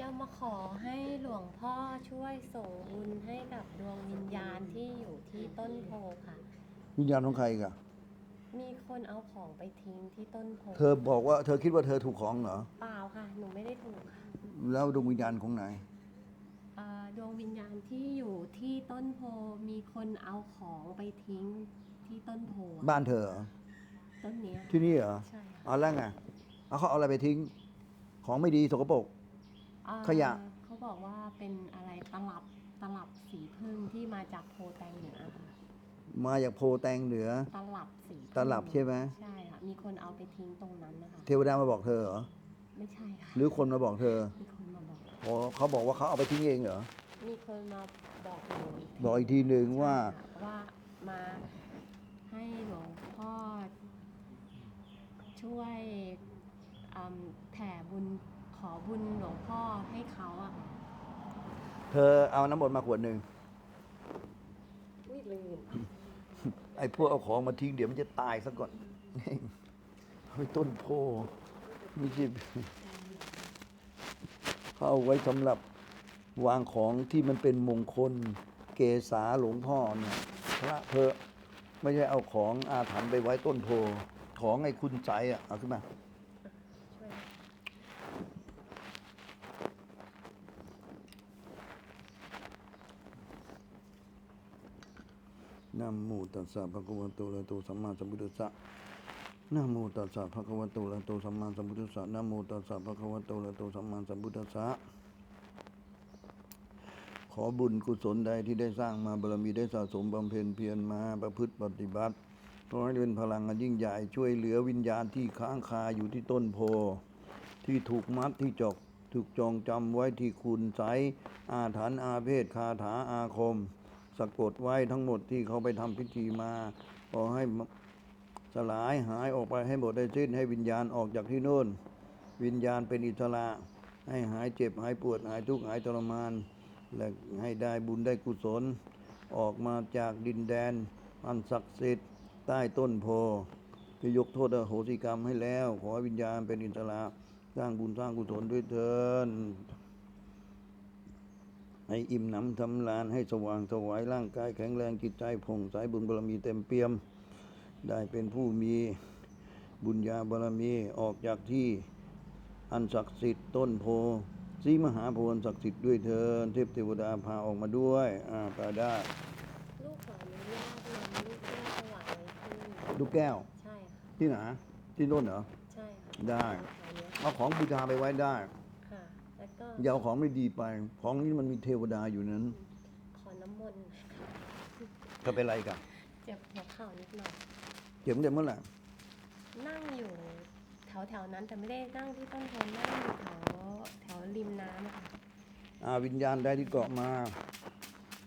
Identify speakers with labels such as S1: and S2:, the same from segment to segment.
S1: จะมาขอให้หลวงพ่อช่วยส่งบุญให้กับดวงวิญญาณที่อยู่ที่ต้นโพค่ะ
S2: วิญญาณของใครอีกัน
S1: มีคนเอาของไปทิ้งที่ต้นโพ
S2: เธอบอกว่าเธอคิดว่าเธอถูกของเหรอ
S1: เปล่าค่ะ หนูไม่ได้ถูกค่ะ
S2: แล้วดวงวิญญาณของไหน
S1: เอ่อดวงวิญญาณที่อยู่ที่ต้นโพมีคนเอาของไปทิ้งที่ต้นโพอะ
S2: บ้านเธอเหรอ
S1: ต้นเนี้ย
S2: ที่นี่เหรอ
S1: ใช่ค่ะ
S2: เอาแล้วไงเอาเขาเอาอะไรไปทิ้ง ของไม่ดีสกปรก
S1: เอ่อ
S2: ขยะ
S1: เขาบอกว่าเป็นอะไรตลับตลับสีพึ่งที่มาจากโพแตงเหนือค่ะ
S2: มาจากโพแตงเหนือ
S1: ตลับสีพึ่ง
S2: ตลับใช่ไหม
S1: ใช่ค่ะมีคนเอาไปทิ้งตรงนั้นนะคะ
S2: เทวดามาบอกเธอเหรอ
S1: ไม่ใช่ค่ะ
S2: หรือคนมาบอกเธอ
S1: มีคนมาบอก
S2: อ๋อเขาบอกว่าเขาเอาไปทิ้งเองเหรอ
S1: มีคนมาบอกหนูอีกที
S2: บอกอีกทีหนึ่งว่า
S1: ใช่ค่ะว่ามาให้หลวงพ่อช่วยอืมแผ่บุญข อบุญหลวงพ่อให้เขาอะค่ะ
S2: เธอเอาน้ำมนต์มาขวดหนึ่ง
S1: อุ้ยลืม
S2: ไอ้พวกเอาของมาทิ้งเดี๋ยวมันจะตายซะก่อนเอาไปต้นโพไม่ใช่เขาเอาไว้สำหรับวางของที่มันเป็นมงคล เกษาหลวงพ่อเนี่ยพระเพอไม่ใช่เอาของอาถรรพ์ไปไว้ต้นโพของไอ้คุณใจอะเอาขึ้นมา
S1: ช่วย
S2: นะโมตัสสะภะคะวะโตอะระหะโตสัมมาสัมพุทธัสสะนะโมตัสสะภะคะวะโตอะระหะโตสัมมาสัมพุทธัสสะนะโมตัสสะภะคะวะโตอะระหะโตสัมมาสัมพุทธัสสะขอบุญกุศลใดที่ได้สร้างมาบารมีได้สะสมบำเพ็ญเพียรมาประพฤติปฏิบัติขอให้เป็นพลังอันยิ่งใหญ่ช่วยเหลือวิญญาณที่ค้างคาอยู่ที่ต้นโพที่ถูกมัดที่จอกถูกจองจำไว้ที่คุณใสยอาถรรพ์อาเพศคาถาอาคม สะกดไว้ทั้งหมดที่เขาไปทำพิธีมาขอให้สลายหายออกไปให้หมดได้สิ้นให้วิญญาณออกจากที่โน่น วิญญาณเป็นอิสระ ให้หายเจ็บหายปวดหายทุกข์หายทรมาน และให้ได้บุญได้กุศล ออกมาจากดินแดน อันศักดิ์สิทธิ์ใต้ต้นโพจะยกโทษอโหสิกรรมให้แล้ว ขอวิญญาณเป็นอิสระ สร้างบุญสร้างกุศลด้วยเถิน ให้อิ่มหนำทำลานให้สว่างสวายร่างกายแข็งแรงจิตใจผ่องใสบุญบารมีเต็มเปี่ยม ได้เป็นผู้มีบุญญาบารมีออกจากที่อันศักดิ์สิทธิ์ต้นโพสีมหาโพธิ์ศักดิ์สิทธิ์ด้วยเถินเทพเทวดาพาออกมาด้วยอ่าไปได้
S1: ลูกขออนุญาตนำลูกแก้วถวายที่
S2: ลูกแก้ว
S1: ใช่ค่ะ
S2: ที่ไหนที่โน่นเหรอ
S1: ใช่ค่ะ
S2: ได้
S1: ขอเนี้ย
S2: เอาของบูชาไปไว้ได้
S1: ค่ะแล้วก็
S2: อย่าเอาของไม่ดีไป ของนี้มันมีเทวดาอยู่นั้น
S1: ขอน้ำมนต์ค่ะ
S2: ก็เป็นไรกัน
S1: เจ็บหัวเข่านิดหน่อย
S2: เจ็บตั้งแต่เมื่อไหร่
S1: นั่งอยู่แถวแถวๆนั้นแต่ไม่ได้นั่งที่ต้นโพนั่งอยู่แถวแถวริมน้ำอะค่ะ
S2: อาวิญญาณใดที่เกาะมา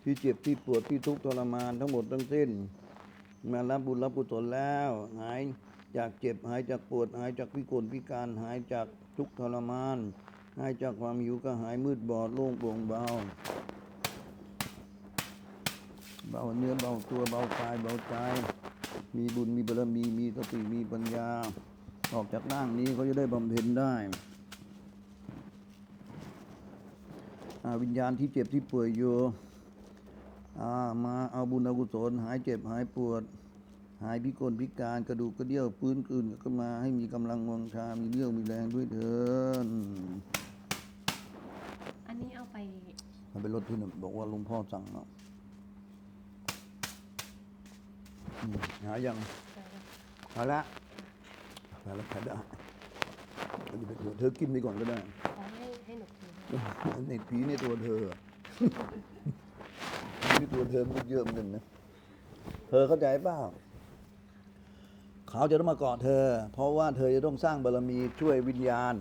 S2: ที่เจ็บที่ปวดที่ทุกข์ทรมานทั้งหมดทั้งสิ้น มารับบุญรับกุศลแล้วหายจากเจ็บหายจากปวดหายจากพิกลพิการหายจากทุกข์ทรมาน หายจากความหิวก็หายมืดบอดโล่งโปร่งเบา เบาเนื้อเบาตัวเบากายเบาใจ มีบุญมีบารมีมีสติมีปัญญา ออกจากร่างนี้เขาจะได้บำเพ็ญได้วิญญาณที่เจ็บที่ป่วยอยู่ามาเอาบุญอกุศลหายเจ็บหายปวด หายพิกลพิการกระดูกกระเดี่ยวพื้นคืนก็มาให้มีกำลังวังชา มีเรี่ยวมีแรงด้วยเถิน
S1: อันนี้เอาไป
S2: มันเป็นรถที่หนึ่งบอกว่าหลุงพ่อสั่งเนาะอืมหายัง
S1: เอ่อ
S2: หาละหาละขายได้เอาไปเถอะเธอกินไปก่อนก็ได้
S1: ขอให้ให้หนูกิน
S2: ในผีในตัวเธออะในตัวเธอมันเยอะเหมือนกันนะเธอเข้าใจเปล่าเขาจะต้องมาเกาะเธอ เพราะว่าเธอจะต้องสร้างบารมีช่วยวิญญาณ